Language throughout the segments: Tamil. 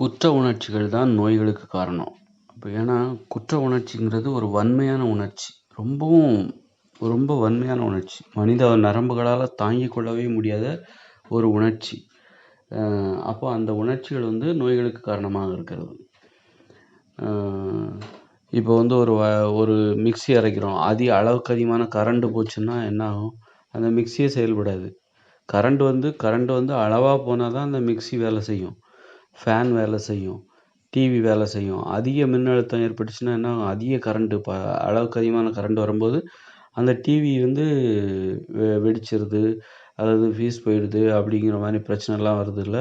குற்ற உணர்ச்சிகள் தான் நோய்களுக்கு காரணம். இப்போ ஏன்னா குற்ற உணர்ச்சிங்கிறது ஒரு வன்மையான உணர்ச்சி. ரொம்பவும் ரொம்ப வன்மையான உணர்ச்சி. மனித நரம்புகளால் தாங்கிக் கொள்ளவே முடியாத ஒரு உணர்ச்சி. அப்போ அந்த உணர்ச்சிகள் வந்து நோய்களுக்கு காரணமாக இருக்கிறது. இப்போ வந்து ஒரு வ ஒரு மிக்ஸி அரைக்கிறோம். அதிக அளவுக்கு அதிகமான கரண்ட்டு போச்சுன்னா என்ன ஆகும்? அந்த மிக்சியே செயல்படாது. கரண்ட் வந்து கரண்ட் வந்து அளவாக போனால் தான் அந்த மிக்ஸி வேலை செய்யும். ஃபேன் வேலை செய்யும் டிவி வேலை செய்யும். அதிக மின்னழுத்தம் ஏற்பட்டுச்சுன்னா என்ன ஆகும்? அதிக கரண்ட்டு இப்போ அளவுக்கு அதிகமான கரண்ட் வரும்போது அந்த டிவி வந்து வெ வெடிச்சிருது. அதாவது ஃபீஸ் போயிடுது அப்படிங்கிற மாதிரி பிரச்சனைலாம் வருதுல்ல?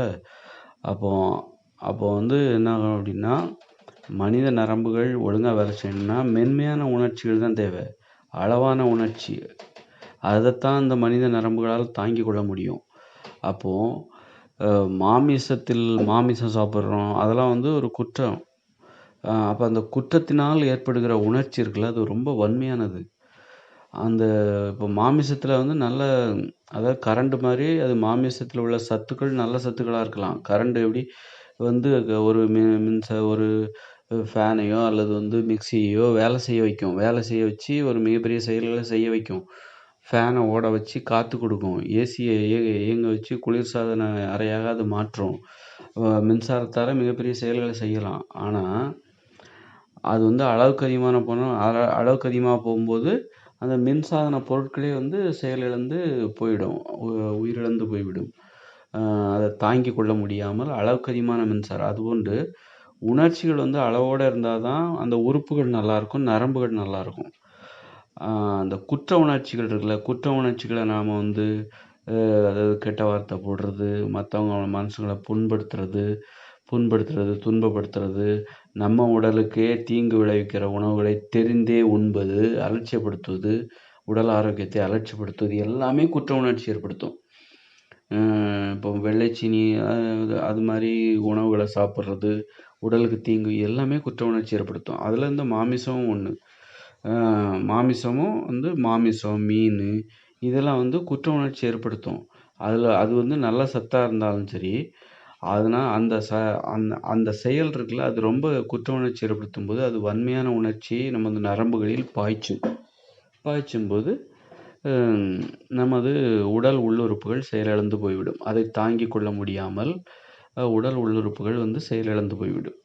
அப்போ அப்போ வந்து என்ன ஆகும் அப்படின்னா மனித நரம்புகள் ஒழுங்காக வேலை செய்யணும்னா மென்மையான உணர்ச்சிகள் தான் தேவை. அளவான உணர்ச்சி. அதைத்தான் அந்த மனித நரம்புகளால் தாங்கிக் கொள்ள முடியும். அப்போது மாமிசத்தில் மாமிசம் சாப்பிட்றோம். அதெல்லாம் வந்து ஒரு குற்றம். அப்போ அந்த குற்றத்தினால் ஏற்படுகிற உணர்ச்சி இருக்குல்ல அது ரொம்ப வன்மையானது. அந்த இப்போ மாமிசத்தில் வந்து நல்ல அதாவது கரண்ட் மாதிரி அது மாமிசத்தில் உள்ள சத்துக்கள் நல்ல சத்துக்களாக இருக்கலாம். கரண்ட் எப்படி வந்து ஒரு மி மின்ச ஒரு ஃபேனையோ அல்லது வந்து மிக்சியையோ வேலை செய்ய வைக்கும். வேலை செய்ய வச்சு ஒரு மிகப்பெரிய செயல்களை செய்ய வைக்கும். ஃபேனை ஓட வச்சு காற்று கொடுக்கும். ஏசியை இயங்க இயங்க வச்சு குளிர்சாதன அறையாக அது மாற்றும். மின்சாரத்தால் மிகப்பெரிய செயல்களை செய்யலாம். ஆனால் அது வந்து அளவுக்கு அதிகமான போனால் அளவுக்கு அதிகமாக போகும்போது அந்த மின்சாதன பொருட்களே வந்து செயலிழந்து போயிடும். உயிரிழந்து போய்விடும். அதை தாங்கி கொள்ள முடியாமல் அளவுக்கு அதிகமான மின்சாரம். அதுபோன்று உணர்ச்சிகள் வந்து அளவோடு இருந்தால் தான் அந்த உறுப்புகள் நல்லாயிருக்கும் நரம்புகள் நல்லாயிருக்கும் அந்த குற்ற உணர்ச்சிகள் இருக்குல்ல குற்ற உணர்ச்சிகளை நாம் வந்து அதாவது கெட்ட வார்த்தை போடுறது மற்றவங்க மனசுங்களை புண்படுத்துறது புண்படுத்துறது துன்பப்படுத்துறது நம்ம உடலுக்கே தீங்கு விளைவிக்கிற உணவுகளை தெரிந்தே உண்பது அலட்சியப்படுத்துவது உடல் ஆரோக்கியத்தை அலட்சியப்படுத்துவது எல்லாமே குற்ற உணர்ச்சி ஏற்படுத்தும். இப்போ வெள்ளைச்சீனி அது மாதிரி உணவுகளை சாப்பிட்றது உடலுக்கு தீங்கு எல்லாமே குற்ற உணர்ச்சி ஏற்படுத்தும். அதில் இந்த மாமிசமும் ஒன்று மாமிசமும் வந்து மாமிசம் மீன் இதெல்லாம் வந்து குற்ற உணர்ச்சி ஏற்படுத்தும். அதில் அது வந்து நல்ல சத்தாக இருந்தாலும் சரி அதனால் அந்த ச அந்த அந்த செயல் இருக்குல்ல அது ரொம்ப குற்ற உணர்ச்சி ஏற்படுத்தும் போது அது வன்மையான உணர்ச்சியை நமது நரம்புகளில் பாய்ச்சும் பாய்ச்சும் போது நமது உடல் உள்ளுறுப்புகள் செயலிழந்து போய்விடும். அதை தாங்கி கொள்ள முடியாமல் உடல் உள்ளுறுப்புகள் வந்து செயலிழந்து போய்விடும்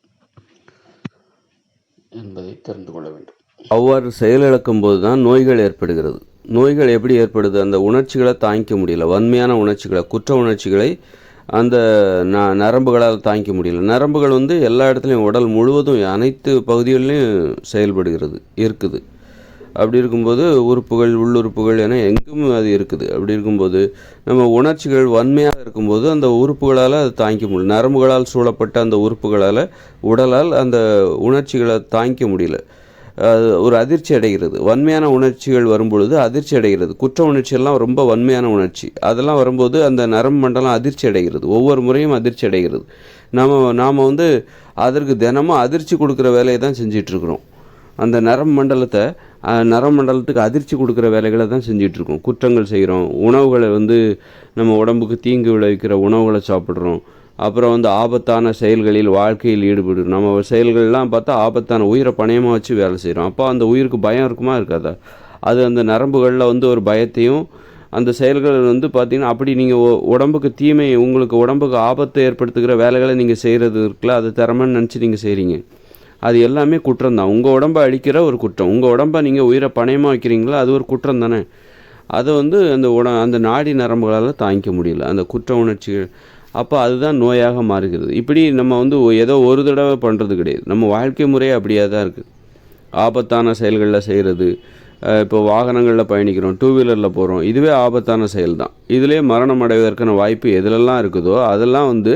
என்பதை தெரிந்து கொள்ள வேண்டும். அவ்வாறு செயலிழக்கும் போது தான் நோய்கள் ஏற்படுகிறது. நோய்கள் எப்படி ஏற்படுது? அந்த உணர்ச்சிகளை தாங்கிக்க முடியல. வன்மையான உணர்ச்சிகளை குற்ற உணர்ச்சிகளை அந்த ந நரம்புகளால் தாங்கிக்க முடியல. நரம்புகள் வந்து எல்லா இடத்துலையும் உடல் முழுவதும் அனைத்து பகுதிகளிலையும் செயல்படுகிறது இருக்குது. அப்படி இருக்கும்போது உறுப்புகள் உள்ளுறுப்புகள் என எங்கும் அது இருக்குது. அப்படி இருக்கும்போது நம்ம உணர்ச்சிகள் வன்மையாக இருக்கும்போது அந்த உறுப்புகளால் அது தாங்கிக்க முடியல. நரம்புகளால் சூழப்பட்ட அந்த உறுப்புகளால் உடலால் அந்த உணர்ச்சிகளை தாங்கிக்க முடியல. ஒரு அதிர்ச்சி அடைகிறது. வன்மையான உணர்ச்சிகள் வரும்பொழுது அதிர்ச்சி அடைகிறது. குற்ற உணர்ச்சியெல்லாம் ரொம்ப வன்மையான உணர்ச்சி. அதெல்லாம் வரும்போது அந்த நரம்பு மண்டலம் அதிர்ச்சி அடைகிறது. ஒவ்வொரு முறையும் அதிர்ச்சி அடைகிறது. நாம் நாம் வந்து அதற்கு தினமும் அதிர்ச்சி கொடுக்குற வேலையை தான் செஞ்சிட்ருக்குறோம். அந்த நரம்பு மண்டலத்தை நரம்பு மண்டலத்துக்கு அதிர்ச்சி கொடுக்குற வேலைகளை தான் செஞ்சிட்ருக்கோம். குற்றங்கள் செய்கிறோம். உணவுகளை வந்து நம்ம உடம்புக்கு தீங்கு விளைவிக்கிற உணவுகளை சாப்பிட்றோம். அப்புறம் வந்து ஆபத்தான செயல்களில் வாழ்க்கையில் ஈடுபடும் நம்ம செயல்கள்லாம் பார்த்தா ஆபத்தான உயிரை பணயமாக வச்சு வேலை செய்கிறோம் அப்போ அந்த உயிருக்கு பயம் இருக்குமா இருக்காதா? அது அந்த நரம்புகளில் வந்து ஒரு பயத்தையும் அந்த செயல்கள் வந்து பார்த்திங்கன்னா அப்படி நீங்கள் உடம்புக்கு தீமை உங்களுக்கு உடம்புக்கு ஆபத்தை ஏற்படுத்துகிற வேலைகளை நீங்கள் செய்கிறது இருக்குல்ல அது திறமைன்னு நினச்சி நீங்கள் செய்கிறீங்க அது எல்லாமே குற்றம் தான் உங்கள் உடம்பை அழிக்கிற ஒரு குற்றம். உங்கள் உடம்பை நீங்கள் உயிரை பணயமாக வைக்கிறீங்களா அது ஒரு குற்றம் தானே. அதை வந்து அந்த உட அந்த நாடி நரம்புகளால் தாங்கிக்க முடியல. அந்த குற்ற உணர்ச்சிகள் அப்போ அதுதான் நோயாக மாறுகிறது. இப்படி நம்ம வந்து ஏதோ ஒரு தடவை பண்ணுறது கிடையாது. நம்ம வாழ்க்கை முறையே அப்படியே தான் இருக்குது ஆபத்தான செயல்களில் செய்கிறது இப்போ வாகனங்களில் பயணிக்கிறோம் டூ வீலரில் போகிறோம் இதுவே ஆபத்தான செயல் தான் இதிலே மரணம் அடைவதற்கான வாய்ப்பு எதிலெல்லாம் இருக்குதோ அதெல்லாம் வந்து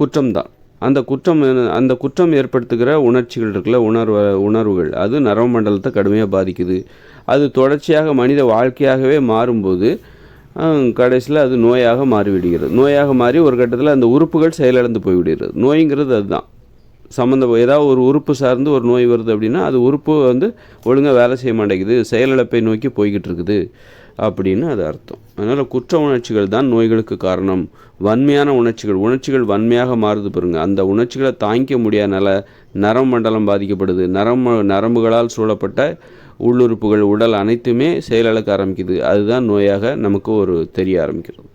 குற்றம் தான் அந்த குற்றம் அந்த குற்றம் ஏற்படுத்துகிற உணர்ச்சிகள் இருக்குல்ல உணர்வு உணர்வுகள். அது நரம்பு மண்டலத்தை கடுமையாக பாதிக்குது. அது தொடர்ச்சியாக மனித வாழ்க்கையாகவே மாறும்போது கடைசியில் அது நோயாக மாறிவிடுகிறது. நோயாக மாறி ஒரு கட்டத்தில் அந்த உறுப்புகள் செயலிழந்து போய்விடுகிறது. நோய்ங்கிறது அதுதான். சம்மந்த ஏதாவது ஒரு உறுப்பு சார்ந்து ஒரு நோய் வருது அப்படின்னா அது உறுப்பு வந்து ஒழுங்காக வேலை செய்ய மாட்டேங்குது செயலிழப்பை நோக்கி போய்கிட்டு இருக்குது அப்படின்னு அது அர்த்தம். அதனால் குற்ற உணர்ச்சிகள் தான் நோய்களுக்கு காரணம். வன்மையான உணர்ச்சிகள் உணர்ச்சிகள் வன்மையாக மாறுது பாருங்கள் அந்த உணர்ச்சிகளை தாங்கிக்க முடியாதனால நரம்பு மண்டலம் பாதிக்கப்படுது. நரம்பு நரம்புகளால் சூழப்பட்ட உள்ளுறுப்புகள் உடல் அனைத்துமே செயலிழக்க ஆரம்பிக்குது. அதுதான் நோயாக நமக்கு ஒரு தெரிய ஆரம்பிக்கிறது.